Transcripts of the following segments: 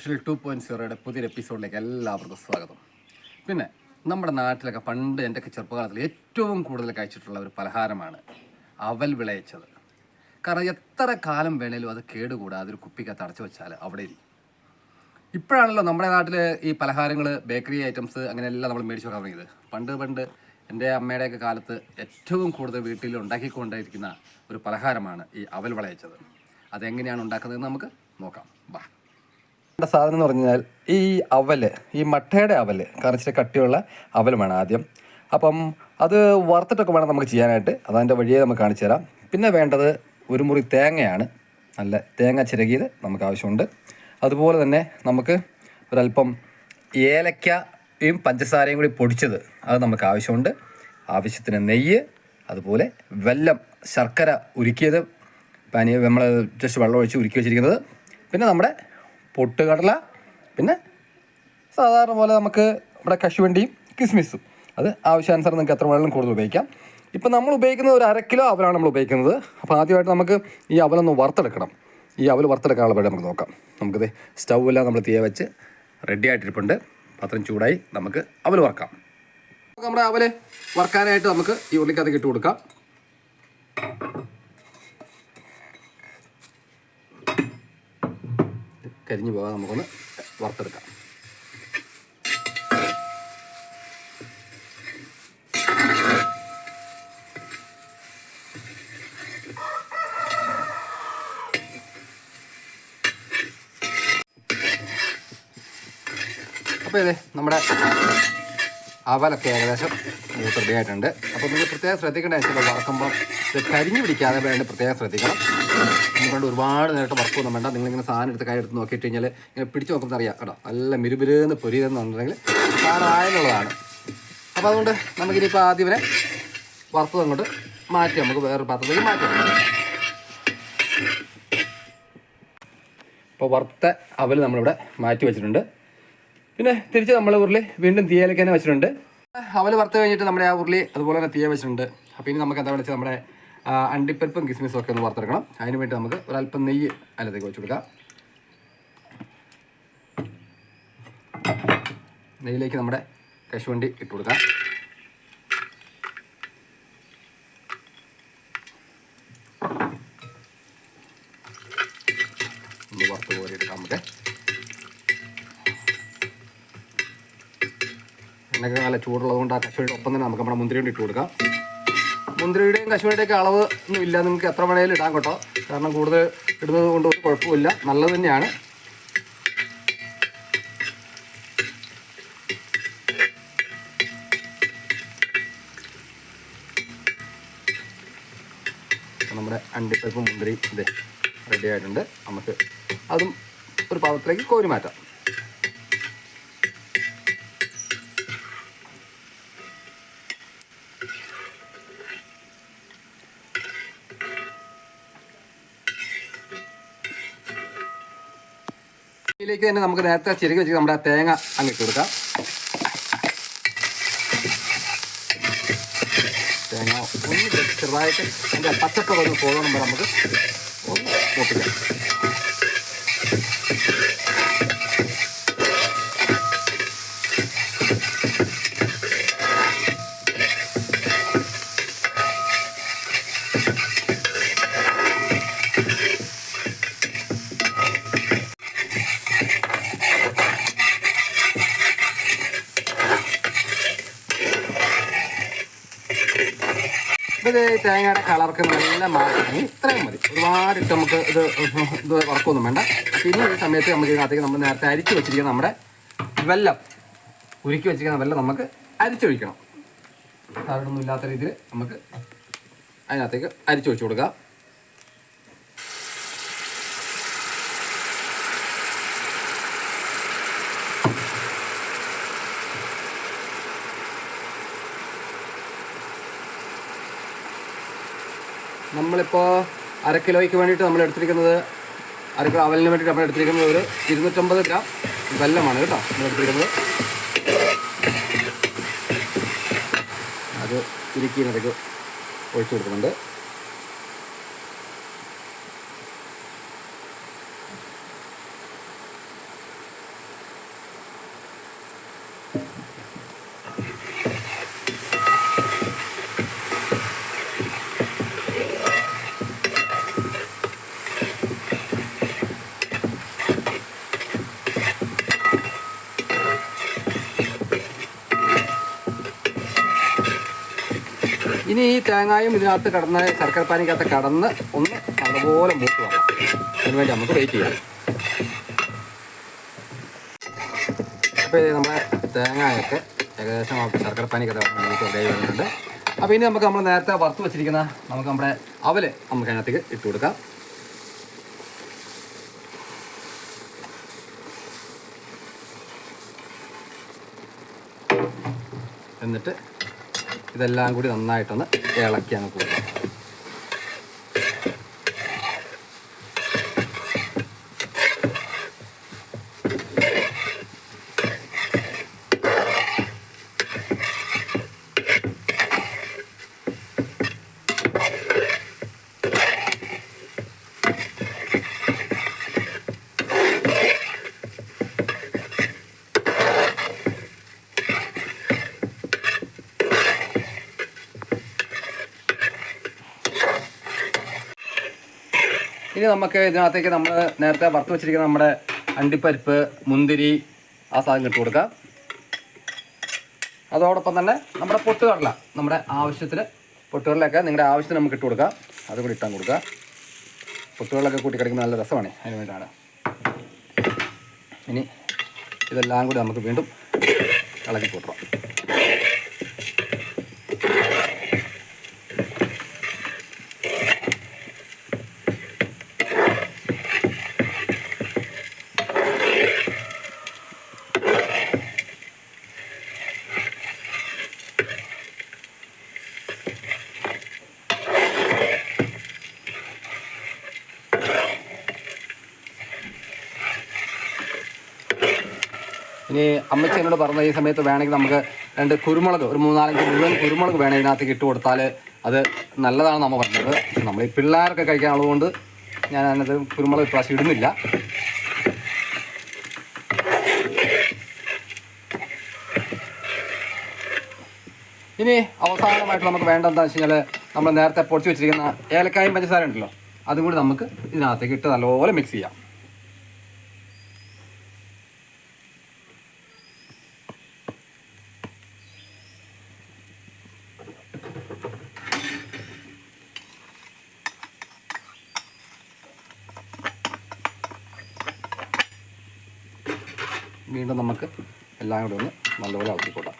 Special two point സീറോയുടെ പുതിയൊരു എപ്പിസോഡിലേക്ക് എല്ലാവർക്കും സ്വാഗതം. പിന്നെ നമ്മുടെ നാട്ടിലൊക്കെ പണ്ട് എന്റെയൊക്കെ ചെറുപ്പകാലത്തിൽ ഏറ്റവും കൂടുതൽ കഴിച്ചിട്ടുള്ള ഒരു പലഹാരമാണ് അവൽ വിളയിച്ചത്. കാരണം എത്ര കാലം വേണേലും അത് കേടുകൂടാതെ ഒരു കുപ്പിക്കകത്ത് അടച്ചു വെച്ചാൽ അവിടെ ഇരിക്കും. ഇപ്പോഴാണല്ലോ നമ്മുടെ നാട്ടിൽ ഈ പലഹാരങ്ങൾ ബേക്കറി ഐറ്റംസ് അങ്ങനെയെല്ലാം നമ്മൾ മേടിച്ചു വെക്കാൻ തുടങ്ങിയത്. പണ്ട് പണ്ട് എന്റെ അമ്മയുടെയൊക്കെ കാലത്ത് ഏറ്റവും കൂടുതൽ വീട്ടിൽ ഉണ്ടാക്കിക്കൊണ്ടിരിക്കുന്ന ഒരു പലഹാരമാണ് ഈ അവൽ വിളയിച്ചത്. അതെങ്ങനെയാണ് ഉണ്ടാക്കുന്നതെന്ന് നമുക്ക് നോക്കാം. ബാ സാധനം എന്ന് പറഞ്ഞാൽ ഈ അവൽ ഈ മട്ടയുടെ അവൽ കാരണം ഇച്ചിരി കട്ടിയുള്ള അവൽ വേണം ആദ്യം. അപ്പം അത് വറുത്തിട്ടൊക്കെ വേണം നമുക്ക് ചെയ്യാനായിട്ട്. അതതിന്റെ വഴിയെ നമുക്ക് കാണിച്ചു തരാം. പിന്നെ വേണ്ടത് ഒരു മുറി തേങ്ങയാണ്. നല്ല തേങ്ങ ചിരകിയത് നമുക്ക് ആവശ്യമുണ്ട്. അതുപോലെ തന്നെ നമുക്ക് ഒരല്പം ഏലക്കയും പഞ്ചസാരയും കൂടി പൊടിച്ചത് അത് നമുക്ക് ആവശ്യമുണ്ട്. ആവശ്യത്തിന് നെയ്യ് അതുപോലെ വെല്ലം ശർക്കര ഉരുക്കിയത് പനി നമ്മൾ ജസ്റ്റ് വെള്ളം ഒഴിച്ച് ഉരുക്കി വെച്ചിരിക്കുന്നത്. പിന്നെ നമ്മുടെ പൊട്ടുകടല പിന്നെ സാധാരണ പോലെ നമുക്ക് ഇവിടെ കശുവണ്ടിയും കിസ്മിസും. അത് ആവശ്യാനുസരണം നിങ്ങൾക്ക് എത്ര വേണമെങ്കിലും കൂടുതൽ ഉപയോഗിക്കാം. ഇപ്പം നമ്മൾ ഉപയോഗിക്കുന്നത് ഒരു അര കിലോ അവലാണ് നമ്മൾ ഉപയോഗിക്കുന്നത്. അപ്പോൾ ആദ്യമായിട്ട് നമുക്ക് ഈ അവലൊന്ന് വറുത്തെടുക്കണം. ഈ അവൽ വറുത്തെടുക്കാനുള്ള പരിപാടി നമുക്ക് നോക്കാം. നമുക്കിത് സ്റ്റൗവെല്ലാം നമ്മൾ തീയ വെച്ച് റെഡി ആയിട്ടിരിപ്പുണ്ട്. പാത്രം ചൂടായി നമുക്ക് അവൽ വറക്കാം. നമ്മുടെ അവൽ വറക്കാനായിട്ട് നമുക്ക് ഈ ഉള്ളിക്കകത്ത് ഇട്ട് കൊടുക്കാം. കരിഞ്ഞു പോകാതെ നമുക്കൊന്ന് വറുത്തെടുക്കാം. അപ്പോൾ ഇതേ നമ്മുടെ അവലൊക്കെ ഏകദേശം മൂത്ത് റെഡി ആയിട്ടുണ്ട് അപ്പോൾ നിങ്ങൾ പ്രത്യേകം ശ്രദ്ധിക്കേണ്ട വെച്ചാൽ വറക്കുമ്പോൾ ഇത് കരിഞ്ഞു പിടിക്കാതെ വേണ്ടി പ്രത്യേകം ശ്രദ്ധിക്കണം. നമുക്കൊണ്ട് ഒരുപാട് നേരിട്ട് ഒന്നും വേണ്ട. നിങ്ങളിങ്ങനെ സാധനം എടുത്ത് കൈ എടുത്ത് നോക്കിയിട്ട് കഴിഞ്ഞാൽ ഇങ്ങനെ പിടിച്ച് നോക്കുമ്പോൾ അറിയാം. കേട്ടോ നല്ല മിരുമിരുന്ന് പൊരിയെന്നുണ്ടെങ്കിൽ സാധനമായെന്നുള്ളതാണ് അപ്പോൾ അതുകൊണ്ട് നമുക്കിനിപ്പോൾ ആദ്യം വരെ വറുത്തത് അങ്ങോട്ട് മാറ്റി നമുക്ക് വേറൊരു പാത്രത്തിലേക്ക് മാറ്റാം ഇപ്പോൾ വറുത്ത അവൽ നമ്മളിവിടെ മാറ്റി വെച്ചിട്ടുണ്ട്. പിന്നെ തിരിച്ച് നമ്മൾ ഉരുളി വീണ്ടും തീയലേക്ക് തന്നെ വെച്ചിട്ടുണ്ട്. അവൽ വറുത്ത് കഴിഞ്ഞിട്ട് നമ്മുടെ ആ ഉരുളി അതുപോലെ തന്നെ തീയ വെച്ചിട്ടുണ്ട്. അപ്പോൾ ഇനി നമുക്ക് എന്താ വെച്ചാൽ നമ്മുടെ അണ്ടിപ്പരിപ്പും കിസ്മിസും ഒക്കെ ഒന്ന് വറുത്തെടുക്കണം. അതിന് വേണ്ടി നമുക്ക് ഒരല്പം നെയ്യ് അതിനകത്തേക്ക് വെച്ച് കൊടുക്കാം. നെയ്യിലേക്ക് നമ്മുടെ കശുവണ്ടി ഇട്ട് കൊടുക്കാം. ഒന്ന് വറുത്ത് നമുക്ക്. എണ്ണയൊക്കെ നല്ല ചൂടുള്ളത് കൊണ്ട് ആ കശുവണ്ടി ഒപ്പം തന്നെ നമുക്ക് നമ്മുടെ മുന്തിരി കൊണ്ട് ഇട്ട് കൊടുക്കാം. മുന്തിരിയുടെയും കശുവണ്ടിയുടെയൊക്കെ അളവ് ഒന്നും ഇല്ല. നിങ്ങൾക്ക് എത്ര വേണേലും ഇടാൻ കേട്ടോ. കാരണം കൂടുതൽ ഇടുന്നത് കൊണ്ട് ഒരു കുഴപ്പമില്ല. നല്ലത് തന്നെയാണ്. നമ്മുടെ അണ്ടിപ്പരിപ്പ് മുന്തിരി ഇത് റെഡി ആയിട്ടുണ്ട്. നമുക്ക് അതും ഒരു പാത്രത്തിലേക്ക് കോരി മാറ്റാം. ഇതിലേക്ക് തന്നെ നമുക്ക് നേരത്തെ ചെരുകി വെച്ച് നമ്മുടെ തേങ്ങ അങ്ങിട്ട് കൊടുക്കാം. തേങ്ങ ഒന്ന് ചെറുതായിട്ട് അതിന്റെ പച്ചപ്പ് ഒന്ന് പോകണം നമുക്ക് ഒന്ന് മൂപ്പിക്കാം. ഇത് തേങ്ങയുടെ കളർക്ക് നല്ല മാറ്റം. ഇത്രയും മതി. ഒരുപാട് ഇട്ട് നമുക്ക് ഇത് ഇത് വറക്കൊന്നും വേണ്ട. പിന്നെ ഈ സമയത്ത് നമുക്ക് ഇതിനകത്തേക്ക് നമ്മൾ നേരത്തെ അരിച്ചു വെച്ചിരിക്കുന്ന നമ്മുടെ വെല്ലം. ഉരുക്കി വെച്ചിരിക്കുന്ന വെല്ലം നമുക്ക് അരിച്ചൊഴിക്കണം. സാധാരണൊന്നും ഇല്ലാത്ത രീതിയിൽ നമുക്ക് അതിനകത്തേക്ക് അരിച്ചൊഴിച്ച് കൊടുക്കാം. നമ്മളിപ്പോൾ അര കിലോയ്ക്ക് വേണ്ടിയിട്ട് നമ്മൾ എടുത്തിരിക്കുന്നത് അര കിലോ അവലിന് വേണ്ടിയിട്ട് നമ്മൾ എടുത്തിരിക്കുന്നത് ഒരു ഇരുന്നൂറ്റമ്പത് ഗ്രാം വെല്ലമാണ് കേട്ടോ നമ്മൾ എടുത്തിരിക്കുന്നത്. അത് ഇരിക്കുന്നതൊക്കെ ഒഴിച്ചു കൊടുക്കുന്നുണ്ട്. ഇനി ഈ തേങ്ങായും ഇതിനകത്ത് കടന്ന് ശർക്കര പാനിക്കകത്ത് കടന്ന് ഒന്ന് നല്ലപോലെ മൂത്ത് വേണം അതിനുവേണ്ടി നമുക്ക് വെയിറ്റ് ചെയ്യാം. അപ്പോൾ ഇത് നമ്മുടെ തേങ്ങയൊക്കെ ഏകദേശം ശർക്കര പാനിക്കകത്ത് മൂത്ത് റെഡി വരുന്നുണ്ട്. അപ്പോൾ ഇനി നമുക്ക് നമ്മൾ നേരത്തെ വറുത്ത് വെച്ചിരിക്കുന്ന നമുക്ക് നമ്മുടെ അവൽ നമുക്ക് അതിനകത്തേക്ക് ഇട്ട് കൊടുക്കാം. എന്നിട്ട് ഇതെല്ലാം കൂടി നന്നായിട്ടൊന്ന് ഇളക്കി അങ്ങ് കൊടുക്കാം. ഇനി നമുക്ക് ഇതിനകത്തേക്ക് നമ്മൾ നേരത്തെ വറുത്ത് വെച്ചിരിക്കുന്ന നമ്മുടെ അണ്ടിപ്പരിപ്പ് മുന്തിരി ആ സാധനം ഇട്ട് കൊടുക്കാം. അതോടൊപ്പം തന്നെ നമ്മുടെ പൊട്ടുകടല നമ്മുടെ ആവശ്യത്തിന് പൊട്ടുകടലൊക്കെ നിങ്ങളുടെ ആവശ്യത്തിന് നമുക്ക് ഇട്ട് കൊടുക്കാം. അത് കൂടി ഇട്ടാൻ കൊടുക്കുക പൊട്ടുകടലൊക്കെ കൂട്ടി കിടക്കുന്ന നല്ല രസമാണ് അതിന് വേണ്ടിയാണ്. ഇനി ഇതെല്ലാം കൂടി നമുക്ക് വീണ്ടും ഇളക്കി കൂട്ടണം. ഇനി അമ്മച്ചി എന്നോട് പറഞ്ഞ ഈ സമയത്ത് വേണമെങ്കിൽ നമുക്ക് രണ്ട് കുരുമുളക് ഒരു മൂന്നാലഞ്ച് മുഴുവൻ കുരുമുളക് വേണം ഇതിനകത്തേക്ക് ഇട്ട് കൊടുത്താൽ അത് നല്ലതാണെന്ന് അമ്മ പറഞ്ഞത്. നമ്മൾ ഈ പിള്ളേരൊക്കെ കഴിക്കാനുള്ളതുകൊണ്ട് ഞാൻ അതിനകത്ത് കുരുമുളക് ഇപ്രാവശ്യം ഇടുന്നില്ല. ഇനി അവസാനമായിട്ട് നമുക്ക് വേണ്ടതെന്താണെന്ന് വെച്ച് കഴിഞ്ഞാൽ നമ്മൾ നേരത്തെ പൊടിച്ച് വെച്ചിരിക്കുന്ന ഏലക്കായും പഞ്ചസാര ഉണ്ടല്ലോ അതും കൂടി നമുക്ക് ഇതിനകത്തേക്ക് ഇട്ട് നല്ലപോലെ മിക്സ് ചെയ്യാം. വീണ്ടും നമുക്ക് എല്ലാം കൂടെ ഒന്ന് നല്ലപോലെ ഇളക്കിക്കൊള്ളാം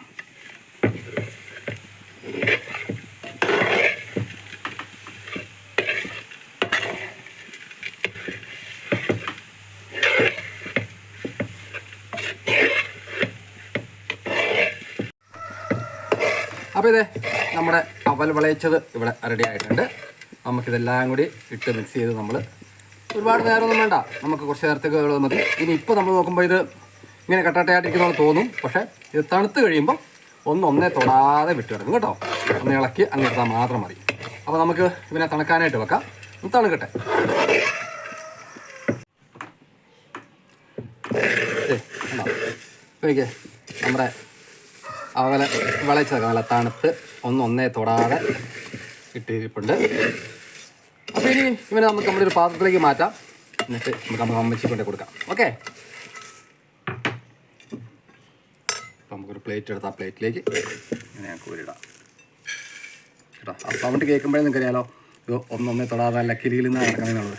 അപ്പോൾ ഇതേ നമ്മുടെ അവൽ വിളയിച്ചത് ഇവിടെ റെഡി ആയിട്ടുണ്ട്. നമുക്കിതെല്ലാം കൂടി ഇട്ട് മിക്സ് ചെയ്ത് നമ്മൾ ഒരുപാട് നേരമൊന്നും വേണ്ട. നമുക്ക് കുറച്ച് നേരത്തേക്ക് മതി. ഇനി ഇപ്പോൾ നമ്മൾ നോക്കുമ്പോൾ ഇത് ഇങ്ങനെ കട്ടാട്ടയായിട്ടിരിക്കുന്ന തോന്നും. പക്ഷേ ഇത് തണുത്ത് കഴിയുമ്പോൾ ഒന്ന് ഒന്നേ തൊടാതെ വിട്ട് കിടക്കും കേട്ടോ. ഒന്ന് ഇളക്കി അങ്ങ് എടുത്താൽ മാത്രം മതി. അപ്പോൾ നമുക്ക് ഇവനെ തണുക്കാനായിട്ട് വെക്കാം. തണുക്കട്ടെ. നോക്കിയേ നമ്മുടെ അവലെ വിളയിച്ചതൊക്കെ നല്ല തണുത്ത് ഒന്ന് ഒന്നേ തൊടാതെ ഇട്ടിരിപ്പുണ്ട്. അപ്പോൾ ഇനി ഇവനെ നമുക്ക് നമ്മുടെ ഒരു പാത്രത്തിലേക്ക് മാറ്റാം. എന്നിട്ട് നമുക്ക് നമ്മൾ അമ്മച്ചി കൊണ്ട് കൊടുക്കാം. ഓക്കെ അപ്പോൾ നമുക്കൊരു പ്ലേറ്റ് എടുത്ത് ആ പ്ലേറ്റിലേക്ക് ഇങ്ങനെ ഞാൻ കോരിടാം. കേട്ടോ? ആ സൗണ്ട് കേൾക്കുമ്പോഴേ നിങ്ങൾക്കറിയാലോ ഇത് ഒന്നൊന്നേ തൊടാതെ കിരിയിൽ നിന്ന് നടക്കണമെന്നുള്ളത്